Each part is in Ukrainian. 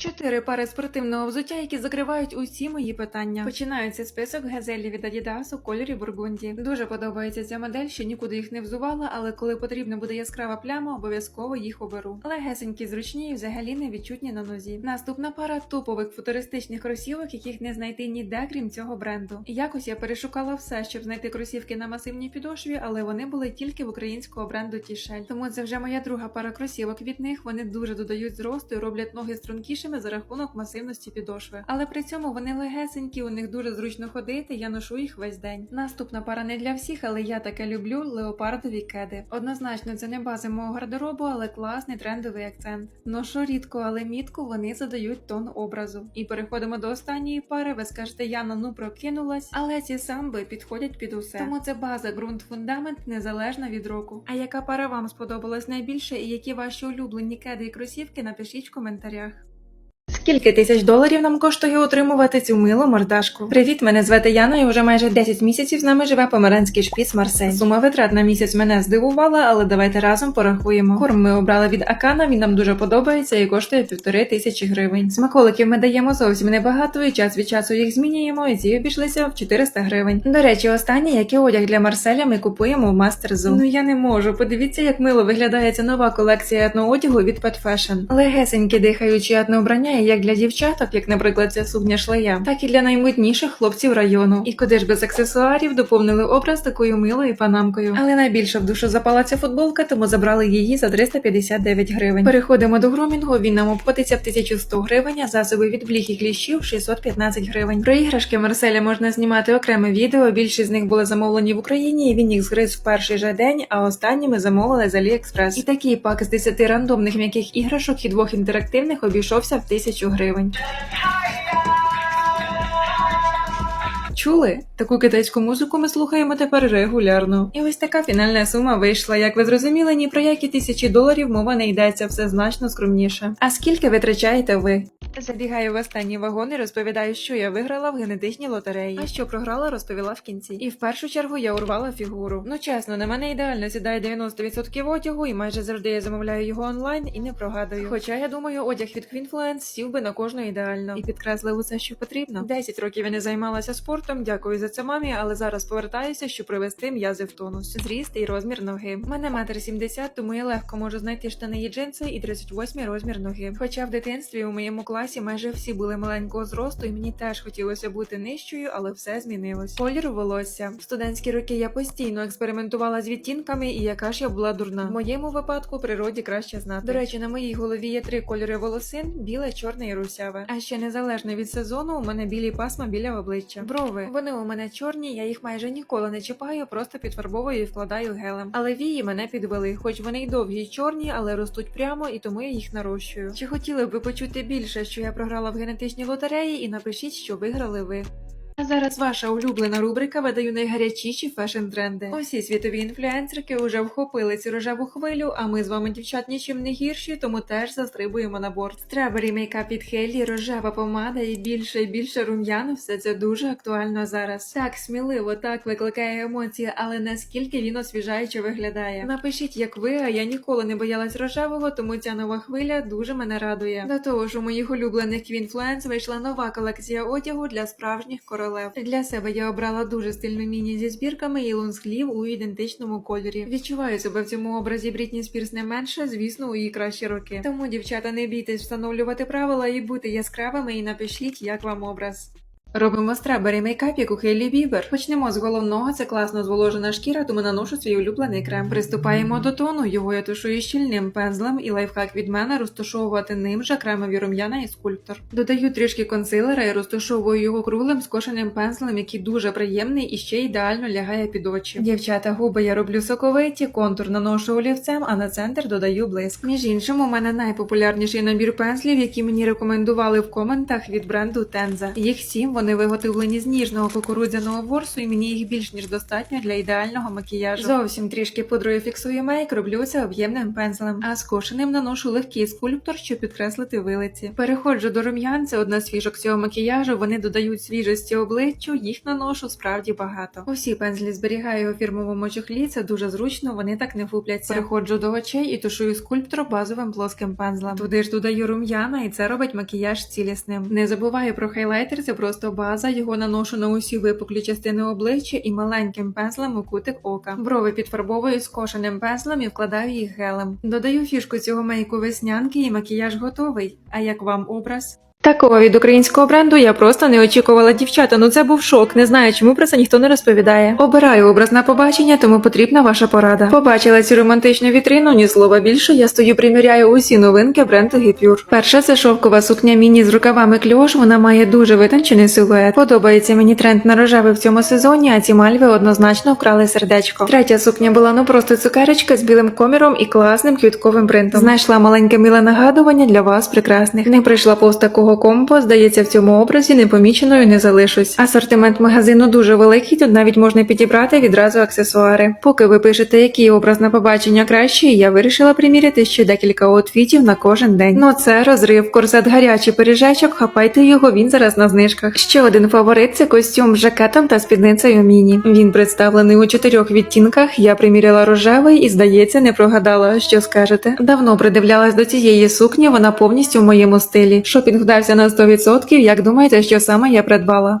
Чотири пари спортивного взуття, які закривають усі мої питання. Починається список гезелі від Adidas у кольорі бургунді. Дуже подобається ця модель, що нікуди їх не взувала, але коли потрібна буде яскрава пляма, обов'язково їх оберу. Легесенькі, зручні і взагалі не відчутні на нозі. Наступна пара топових футуристичних кросівок, яких не знайти ніде, крім цього бренду. Якось я перешукала все, щоб знайти кросівки на масивній підошві, але вони були тільки в українського бренду Тішель. Тому це вже моя друга пара кросівок від них. Вони дуже додають зросту і роблять ноги стрункішими за рахунок масивності підошви. Але при цьому вони легесенькі, у них дуже зручно ходити. Я ношу їх весь день. Наступна пара не для всіх, але я таке люблю леопардові кеди. Однозначно, це не база мого гардеробу, але класний трендовий акцент. Ношу рідко, але мітко вони задають тон образу. І переходимо до останньої пари. Ви скажете, Яна, ну прокинулась, але ці самби підходять під усе. Тому це база, ґрунт, фундамент незалежна від року. А яка пара вам сподобалась найбільше, і які ваші улюблені кеди і кросівки, напишіть в коментарях. Скільки тисяч доларів нам коштує отримувати цю милу мордашку? Привіт, мене звати Яна, і вже майже 10 місяців з нами живе померанський шпіц Марсель. Сума витрат на місяць мене здивувала, але давайте разом порахуємо. Корм ми обрали від Акана, він нам дуже подобається і коштує півтори тисячі гривень. Смаколиків ми даємо зовсім небагато, і час від часу їх змінюємо, і ці обійшлися в 400 гривень. До речі, останнє, який одяг для Марселя, ми купуємо в Master Zoo. Ну я не можу. Подивіться, як мило виглядає ця нова колекція етноодягу від Pet Fashion. Легесенькі дихаючі етнообрання і як для дівчаток, як, наприклад, ця сукня шлея, так і для наймодніших хлопців району. І куди ж без аксесуарів доповнили образ такою милою панамкою. Але найбільше в душу запала ця футболка, тому забрали її за 359 гривень. Переходимо до грумінгу. Він нам обходиться в 1100 гривень, а засоби від бліх і кліщів 615 гривень. Про іграшки Марселя можна знімати окреме відео. Більшість з них були замовлені в Україні, і він їх згриз в перший же день, а останні ми замовили з AliExpress. І такий пак з 10 рандомних м'яких іграшок і двох інтерактивних обійшовся в 1000 гривень. Чули? Таку китайську музику ми слухаємо тепер регулярно. І ось така фінальна сума вийшла. Як ви зрозуміли, ні про які тисячі доларів мова не йдеться, все значно скромніше. А скільки витрачаєте ви? Забігаю в останній вагон і розповідаю, що я виграла в генетичній лотереї. А що програла, розповіла в кінці. І в першу чергу я урвала фігуру. Ну чесно, на мене ідеально сідає 90% одягу, і майже завжди я замовляю його онлайн і не прогадую. Хоча я думаю, одяг від Queenfluence сів би на кожну ідеально і підкреслив усе, що потрібно. 10 років я не займалася спортом. Дякую за це мамі, але зараз повертаюся, щоб привести м'язи в тонус. Зріст і розмір ноги. Мене метр 70, тому я легко можу знайти штани і джинси і 38 розмір ноги. Хоча в дитинстві у моєму класі майже всі були маленького зросту, і мені теж хотілося бути нижчою, але все змінилось. Колір волосся. В студентські роки я постійно експериментувала з відтінками, і яка ж я була дурна. В моєму випадку природі краще знати. До речі, на моїй голові є три кольори волосин: біле, чорне і русяве. А ще незалежно від сезону, у мене білі пасма біля обличчя. Брови. Вони у мене чорні, я їх майже ніколи не чіпаю, просто підфарбовую і вкладаю гелем. Але вії мене підвели, хоч вони й довгі й чорні, але ростуть прямо, і тому я їх нарощую. Чи хотіли б ви почути більше, що я програла в генетичній лотереї, і напишіть, що виграли ви. Зараз ваша улюблена рубрика видаю найгарячіші фешн-тренди. Усі світові інфлюенсерки вже вхопили цю рожеву хвилю, а ми з вами, дівчат, нічим не гірші, тому теж застрибуємо на борт. Стrawberry мейкап від Хейлі, рожева помада і більше і більше рум'яну. Все це дуже актуально зараз. Так сміливо, так викликає емоції, але наскільки він освіжаюче виглядає. Напишіть, як ви, а я ніколи не боялась рожевого, тому ця нова хвиля дуже мене радує. До того ж, у моїх улюблених Квінфлуенс вийшла нова колекція одягу для справжніх королев. Для себе я обрала дуже стильну міні зі збірками і лонсглів у ідентичному кольорі. Відчуваю себе в цьому образі Брітні Спірс не менше, звісно, у її кращі роки. Тому, дівчата, не бійтесь встановлювати правила і бути яскравими, і напишіть, як вам образ. Робимо страбері мейкап, як у Хейлі Бібер. Почнемо з головного, це класно зволожена шкіра, тому наношу свій улюблений крем. Приступаємо до тону, його я тушую щільним пензлем і лайфхак від мене розташовувати ним же кремові рум'яна і скульптор. Додаю трішки консилера і розташовую його круглим скошеним пензлем, який дуже приємний і ще ідеально лягає під очі. Дівчата, губи я роблю соковиті, контур наношу олівцем, а на центр додаю блиск. Між іншим, у мене найпопулярніший набір пензлів, які мені рекомендували в коментах від бренду Tenza. Їх сім вони виготовлені з ніжного кукурудзяного ворсу, і мені їх більш ніж достатньо для ідеального макіяжу. Зовсім трішки пудрою фіксую мейк, роблю це об'ємним пензлем, а скошеним наношу легкий скульптор, щоб підкреслити вилиці. Переходжу до рум'ян, це одна з фішок цього макіяжу. Вони додають свіжості обличчю, їх наношу справді багато. Усі пензлі зберігаю у фірмовому чохлі, це дуже зручно, вони так не фупляться. Переходжу до очей і тушую скульптор базовим плоским пензлем. Туди ж додаю рум'яна, і це робить макіяж цілісним. Не забуваю про хайлайтер, це просто база. Його наношу на усі випуклі частини обличчя і маленьким пензлем у кутик ока. Брови підфарбовую скошеним пензлем і вкладаю їх гелем. Додаю фішку цього мейку веснянки, і макіяж готовий. А як вам образ? Такого від українського бренду я просто не очікувала дівчата. Ну це був шок. Не знаю, чому про це ніхто не розповідає. Обираю образ на побачення, тому потрібна ваша порада. Побачила цю романтичну вітрину, ні слова більше. Я стою, приміряю усі новинки бренду Гіпюр. Перша це шовкова сукня міні з рукавами кльош. Вона має дуже витончений силует. Подобається мені тренд на рожевий в цьому сезоні, а ці мальви однозначно вкрали сердечко. Третя сукня була ну просто цукерочка з білим коміром і класним квітковим принтом. Знайшла маленьке миле нагадування для вас, прекрасних. Не прийшла повз такого комбо, здається, в цьому образі непоміченою не залишусь. Асортимент магазину дуже великий, тут навіть можна підібрати відразу аксесуари. Поки ви пишете, який образ на побачення кращий, я вирішила приміряти ще декілька outfitів на кожен день. Ну це розрив, корсет гарячий пиріжечок, хапайте його, він зараз на знижках. Ще один фаворит це костюм з жакетом та спідницею міні. Він представлений у чотирьох відтінках. Я приміряла рожевий і, здається, не прогадала. Що скажете? Давно придивлялась до цієї сукні, вона повністю в моєму стилі. Шопінг вдався на 100%. Як думаєте, що саме я придбала?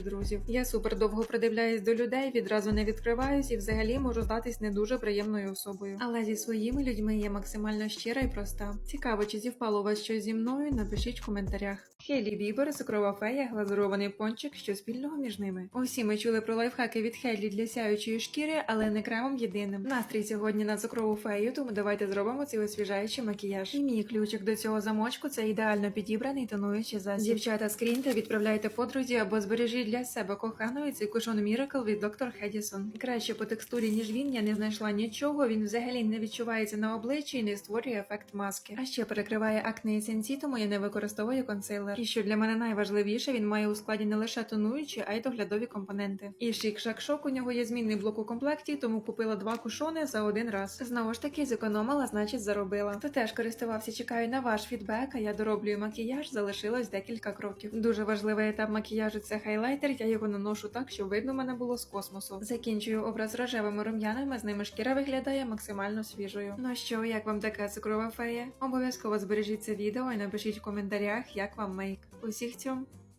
друзів. Я супер довго придивляюсь до людей, відразу не відкриваюсь і взагалі можу здатись не дуже приємною особою. Але зі своїми людьми я максимально щира і проста. Цікаво, чи зівпало у вас щось зі мною? Напишіть в коментарях. Хелі Бібер, цукрова фея, глазурований пончик, що спільного між ними. Усі ми чули про лайфхаки від Хелі для сяючої шкіри, але не кремом єдиним. Настрій сьогодні на цукрову фею, тому давайте зробимо цей освіжаючий макіяж. І мій ключик до цього замочку це ідеально підібраний тонуючий засіб. Дівчата, скріньте, відправляйте подрузі або збережіть для себе коханої цей кушон Miracle від Dr. Hedison. Краще по текстурі, ніж він, я не знайшла нічого. Він взагалі не відчувається на обличчі і не створює ефект маски. А ще перекриває акне і сенсі, тому я не використовую консилер. І що для мене найважливіше, він має у складі не лише тонуючі, а й доглядові компоненти. І шик шак шок у нього є змінний блок у комплекті, тому купила два кушони за один раз. Знову ж таки, зекономила, значить заробила. Хто теж користувався, чекаю на ваш фідбек, а я дороблюю макіяж, залишилось декілька кроків. Дуже важливий етап макіяжу це хайлайтер. Я його наношу так, щоб видно мене було з космосу. Закінчую образ рожевими рум'янами, з ними шкіра виглядає максимально свіжою. Ну що, як вам така цукрова фея? Обов'язково збережіть це відео і напишіть в коментарях, як вам мейк. Усіх цьом.